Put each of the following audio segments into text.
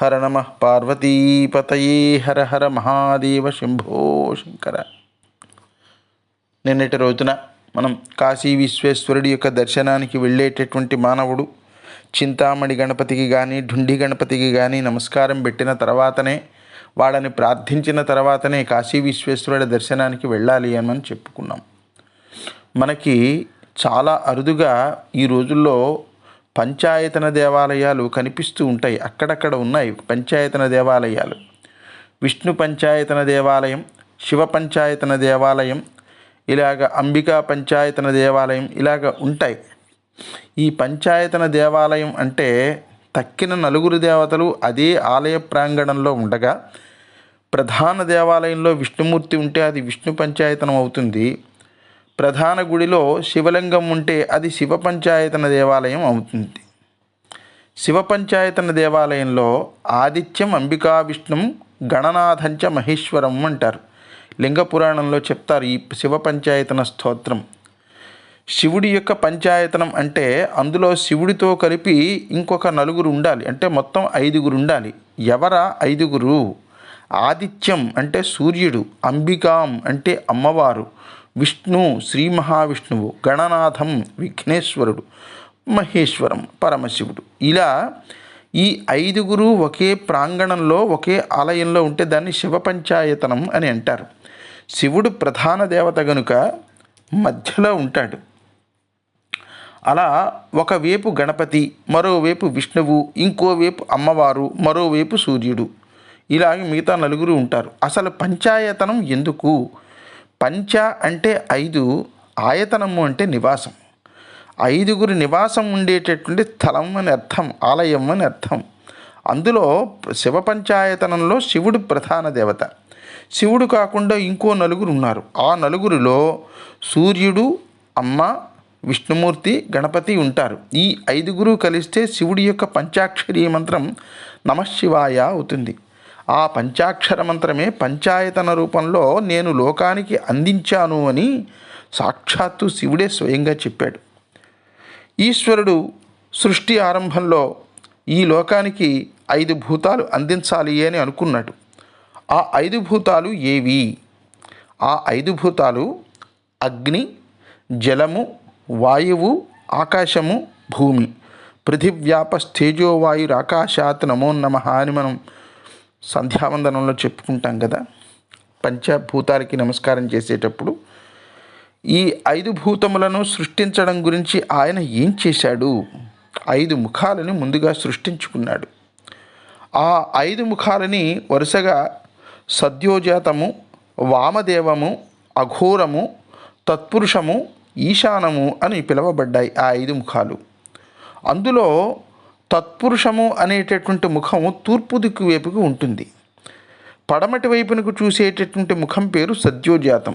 హర నమ పార్వతీపతయే హర హర మహాదేవ శంభో శంకర. నిన్నటి రోజున మనం కాశీ విశ్వేశ్వరుడి యొక్క దర్శనానికి వెళ్ళేటటువంటి మానవుడు చింతామణి గణపతికి కానీ ఢుండి గణపతికి కానీ నమస్కారం పెట్టిన తర్వాతనే వాళ్ళని ప్రార్థించిన తర్వాతనే కాశీ విశ్వేశ్వరుడి దర్శనానికి వెళ్ళాలి అని చెప్పుకున్నాం. మనకి చాలా అరుదుగా ఈ రోజుల్లో పంచాయతన దేవాలయాలు కనిపిస్తూ ఉంటాయి. అక్కడక్కడ ఉన్నాయి పంచాయతన దేవాలయాలు. విష్ణు పంచాయతన దేవాలయం శివ పంచాయతన దేవాలయం ఇలాగ అంబికా పంచాయతన దేవాలయం ఇలాగ ఉంటాయి. ఈ పంచాయతన దేవాలయం అంటే తక్కిన నలుగురు దేవతలు అదే ఆలయ ప్రాంగణంలో ఉండగా ప్రధాన దేవాలయంలో విష్ణుమూర్తి ఉంటే అది విష్ణు పంచాయతనం అవుతుంది. ప్రధాన గుడిలో శివలింగం ఉంటే అది శివ పంచాయతన దేవాలయం అవుతుంది. శివ పంచాయతన దేవాలయంలో ఆదిత్యం అంబికా విష్ణుం గణనాథంచ మహేశ్వరం అంటారు. లింగ పురాణంలో చెప్తారు ఈ శివ పంచాయతన స్తోత్రం. శివుడి యొక్క పంచాయతనం అంటే అందులో శివుడితో కలిపి ఇంకొక నలుగురు ఉండాలి. అంటే మొత్తం ఐదుగురు ఉండాలి. ఎవర? ఐదుగురు. ఆదిత్యం అంటే సూర్యుడు. అంబికాం అంటే అమ్మవారు. విష్ణు శ్రీ మహావిష్ణువు గణనాథం విఘ్నేశ్వరుడు మహేశ్వరం పరమశివుడు. ఇలా ఈ ఐదుగురు ఒకే ప్రాంగణంలో ఒకే ఆలయంలో ఉంటే దాన్ని శివ పంచాయతనం అని అంటారు. శివుడు ప్రధాన దేవత గనుక మధ్యలో ఉంటాడు. అలా ఒకవైపు గణపతి మరోవైపు విష్ణువు ఇంకోవైపు అమ్మవారు మరోవైపు సూర్యుడు. ఇలాగే మిగతా నలుగురు ఉంటారు. అసలు పంచాయతనం ఎందుకు? పంచ అంటే ఐదు ఆయతనము అంటే నివాసం. ఐదుగురు నివాసం ఉండేటటువంటి స్థలం అని అర్థం ఆలయం అని అర్థం. అందులో శివ పంచాయతనంలో శివుడు ప్రధాన దేవత. శివుడు కాకుండా ఇంకో నలుగురు ఉన్నారు. ఆ నలుగురిలో సూర్యుడు అమ్మ విష్ణుమూర్తి గణపతి ఉంటారు. ఈ ఐదుగురు కలిస్తే శివుడి యొక్క పంచాక్షరీ మంత్రం నమశివాయ అవుతుంది. ఆ పంచాక్షర మంత్రమే పంచాయతన రూపంలో నేను లోకానికి అందించాను అని సాక్షాత్తు శివుడే స్వయంగా చెప్పాడు. ఈశ్వరుడు సృష్టి ఆరంభంలో ఈ లోకానికి ఐదు భూతాలు అందించాలి అని అనుకున్నాడు. ఆ ఐదు భూతాలు ఏవి? ఆ ఐదు భూతాలు అగ్ని జలము వాయువు ఆకాశము భూమి. పృథివ్యాపస్థేజోవాయురాకాశాత్ నమో నమ అని మనం సంధ్యావందనంలో చెప్పుకుంటాం కదా. పంచభూతాలకి నమస్కారం చేసేటప్పుడు ఈ ఐదు భూతములను సృష్టించడం గురించి ఆయన ఏం చేశాడు? ఐదు ముఖాలని ముందుగా సృష్టించుకున్నాడు. ఆ ఐదు ముఖాలని వరుసగా సద్యోజాతము వామదేవము అఘోరము తత్పురుషము ఈశానము అని పిలువబడ్డాయి ఆ ఐదు ముఖాలు. అందులో తత్పురుషము అనేటటువంటి ముఖము తూర్పు దిక్కు వైపుకు ఉంటుంది. పడమటి వైపునకు చూసేటటువంటి ముఖం పేరు సద్యోజాతం.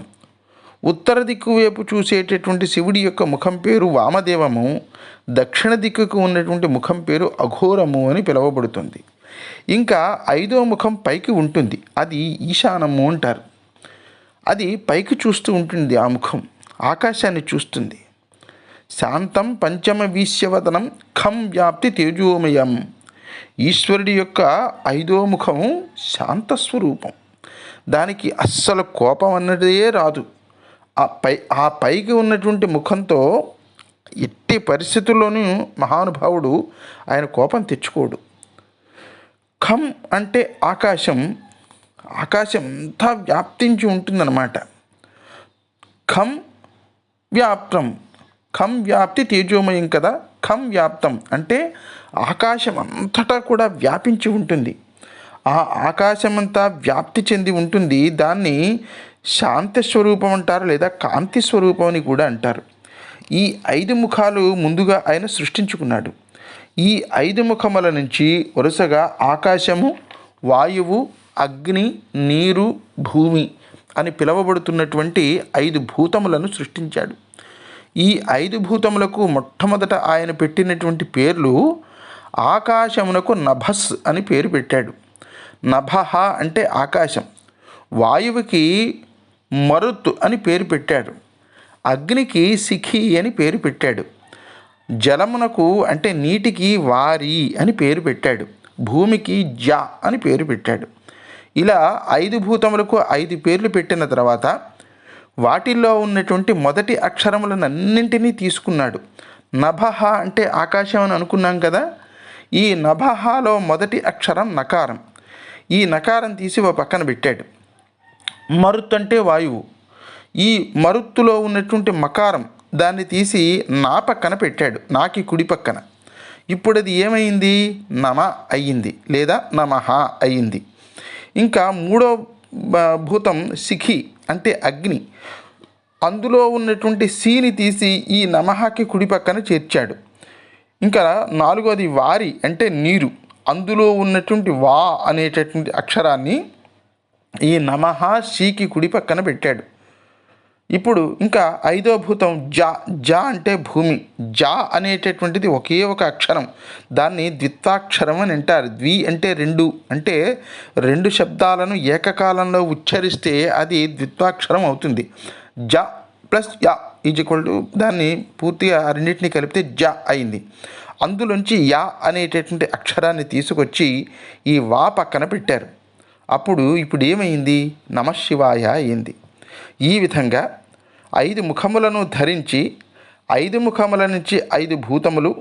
ఉత్తర దిక్కు వైపు చూసేటటువంటి శివుడి యొక్క ముఖం పేరు వామదేవము. దక్షిణ దిక్కుకు ఉన్నటువంటి ముఖం పేరు అఘోరము అని పిలువబడుతుంది. ఇంకా ఐదో ముఖం పైకి ఉంటుంది. అది ఈశానము అంటారు. అది పైకి చూస్తూ ఉంటుంది ఆ ముఖం. ఆకాశాన్ని చూస్తుంది. శాంతం పంచమ వీశ్యవదనం ఖం వ్యాప్తి తేజోమయం. ఈశ్వరుడి యొక్క ఐదో ముఖము శాంత స్వరూపం. దానికి అస్సలు కోపం అన్నదే రాదు. ఆ పై ఆ పైకి ఉన్నటువంటి ముఖంతో ఎట్టి పరిస్థితుల్లోనూ మహానుభావుడు ఆయన కోపం తెచ్చుకోడు. ఖం అంటే ఆకాశం. ఆకాశం అంతా వ్యాప్తించి ఉంటుందన్నమాట. ఖం వ్యాప్తం. ఖం వ్యాప్తి తేజోమయం కదా? ఖం వ్యాప్తం అంటే ఆకాశం అంతటా కూడా వ్యాపించి ఉంటుంది. ఆ ఆకాశమంతా వ్యాప్తి చెంది ఉంటుంది. దాన్ని శాంతి స్వరూపం అంటారు లేదా కాంతి స్వరూపం అని కూడా అంటారు. ఈ ఐదు ముఖాలు ముందుగా ఆయన సృష్టించుకున్నాడు. ఈ ఐదు ముఖముల నుంచి వరుసగా ఆకాశము వాయువు అగ్ని నీరు భూమి అని పిలువబడుతున్నటువంటి ఐదు భూతములను సృష్టించాడు. ఈ ఐదు భూతములకు మొట్టమొదట ఆయన పెట్టినటువంటి పేర్లు ఆకాశమునకు నభస్ అని పేరు పెట్టాడు. నభహ అంటే ఆకాశం. వాయువుకి మరుత్ అని పేరు పెట్టాడు. అగ్నికి సిఖి అని పేరు పెట్టాడు. జలమునకు అంటే నీటికి వారి అని పేరు పెట్టాడు. భూమికి జ అని పేరు పెట్టాడు. ఇలా ఐదు భూతములకు ఐదు పేర్లు పెట్టిన తర్వాత వాటిల్లో ఉన్నటువంటి మొదటి అక్షరములనన్నింటినీ తీసుకున్నాడు. నభహ అంటే ఆకాశం అని అనుకున్నాం కదా? ఈ నభహలో మొదటి అక్షరం నకారం. ఈ నకారం తీసి ఓ పక్కన పెట్టాడు. మరుత్ అంటే వాయువు. ఈ మరుత్తులో ఉన్నటువంటి మకారం దాన్ని తీసి నా పక్కన పెట్టాడు. నాకి కుడి పక్కన. ఇప్పుడు అది ఏమైంది? నమ అయ్యింది లేదా నమహ అయ్యింది. ఇంకా మూడో భూతం సిఖి అంటే అగ్ని. అందులో ఉన్నటువంటి సీని తీసి ఈ నమహకి కుడి పక్కన చేర్చాడు. ఇంకా నాలుగోది వారి అంటే నీరు. అందులో ఉన్నటువంటి వా అనేటటువంటి అక్షరాన్ని ఈ నమః షీకి కుడి పక్కన పెట్టాడు. ఇప్పుడు ఇంకా ఐదో భూతం జా జా అంటే భూమి. జా అనేటటువంటిది ఒకే ఒక అక్షరం. దాన్ని ద్విత్వాక్షరం అని అంటారు. ద్వి అంటే రెండు. అంటే రెండు శబ్దాలను ఏకకాలంలో ఉచ్చరిస్తే అది ద్విత్వాక్షరం అవుతుంది. జ ప్లస్ యా ఈజ్ ఈక్వల్ టు దాన్ని పూర్తిగా ఆ రెండింటిని కలిపితే జ అయింది. అందులోంచి యా అనేటటువంటి అక్షరాన్ని తీసుకొచ్చి ఈ వా పక్కన పెట్టారు. అప్పుడు ఇప్పుడు ఏమైంది? నమశివాయ అయింది. ఈ విధంగా ఐదు ముఖములను ధరించి ఐదు ముఖముల నుంచి ఐదు భూతములు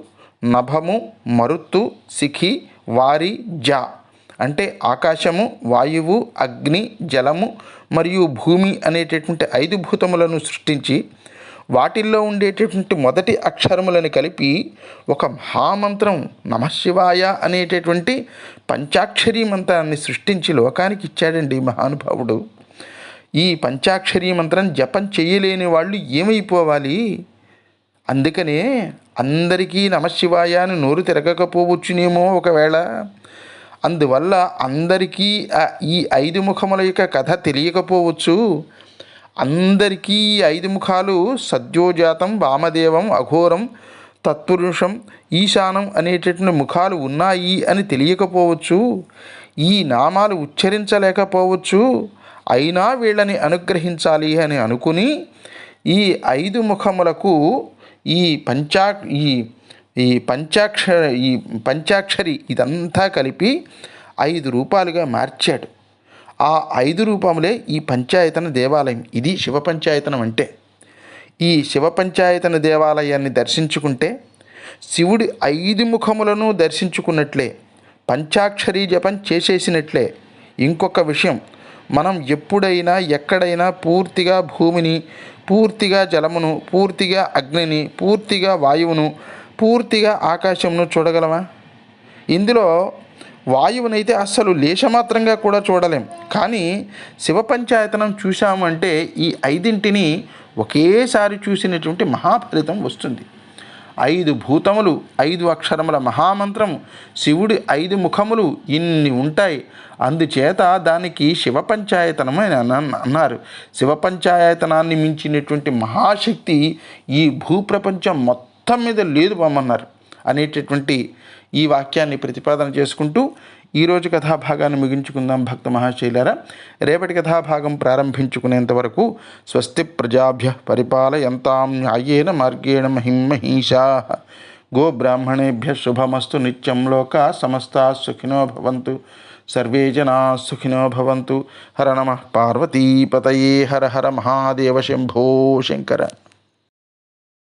నభము మరుత్తు సిఖి వారి జా. అంటే ఆకాశము వాయువు అగ్ని జలము మరియు భూమి అనేటటువంటి ఐదు భూతములను సృష్టించి వాటిల్లో ఉండేటటువంటి మొదటి అక్షరములను కలిపి ఒక మహామంత్రం నమశివాయ అనేటటువంటి పంచాక్షరీ మంత్రాన్ని సృష్టించి లోకానికి ఇచ్చాడండి మహానుభావుడు. ఈ పంచాక్షరీ మంత్రం జపం చేయలేని వాళ్ళు ఏమైపోవాలి? అందుకనే అందరికీ నమశివాయ అని నోరు తిరగకపోవచ్చునేమో ఒకవేళ. అందువల్ల అందరికీ ఈ ఐదు ముఖముల యొక్క కథ తెలియకపోవచ్చు. అందరికీ ఈ ఐదు ముఖాలు సద్యోజాతం వామదేవం అఘోరం తత్పురుషం ఈశానం అనేటటువంటి ముఖాలు ఉన్నాయి అని తెలియకపోవచ్చు. ఈ నామాలు ఉచ్చరించలేకపోవచ్చు. అయినా వీళ్ళని అనుగ్రహించాలి అని అనుకుని ఈ ఐదు ముఖములకు ఈ పంచా ఈ ఈ పంచాక్ష ఈ పంచాక్షరి ఇదంతా కలిపి ఐదు రూపాలుగా మార్చాడు. ఆ ఐదు రూపములే ఈ పంచాయతన దేవాలయం. ఇది శివ పంచాయతనం అంటే. ఈ శివ పంచాయతన దేవాలయాన్ని దర్శించుకుంటే శివుడి ఐదు ముఖములను దర్శించుకున్నట్లే పంచాక్షరీ జపం చేసేసినట్లే. ఇంకొక విషయం మనం ఎప్పుడైనా ఎక్కడైనా పూర్తిగా భూమిని పూర్తిగా జలమును పూర్తిగా అగ్నిని పూర్తిగా వాయువును పూర్తిగా ఆకాశమును చూడగలమా? ఇందులో వాయువునైతే అస్సలు లేశమాత్రంగా కూడా చూడలేం. కానీ శివ పంచాయతనం చూశామంటే ఈ ఐదింటిని ఒకేసారి చూసినటువంటి మహాఫలితం వస్తుంది. ఐదు భూతములు ఐదు అక్షరముల మహామంత్రము శివుడి ఐదు ముఖములు ఇన్ని ఉంటాయి. అందుచేత దానికి శివ పంచాయతనం అని అన్న- అన్నారు. శివ పంచాయతనాన్ని మించినటువంటి మహాశక్తి ఈ భూప్రపంచం మొత్తం మీద లేదు బామన్నారు అనేటటువంటి ఈ వాక్యాన్ని ప్రతిపాదన చేసుకుంటూ ఈరోజు కథాభాగాన్ని ముగించుకుందాం భక్త మహాశైలారా. రేపటి కథాభాగం ప్రారంభించుకునేంత వరకు స్వస్తి ప్రజాభ్య పరిపాలయంతాం న్యాయేన మార్గేణ మహిమహీషా. గోబ్రాహ్మణేభ్య శుభమస్తు నిత్యం లోకా సమస్తా సుఖినో భవంతు. సర్వే జనా సుఖినో భవంతు. హర నమ పార్వతీపతయే హర హర మహాదేవ శంభో శంకర.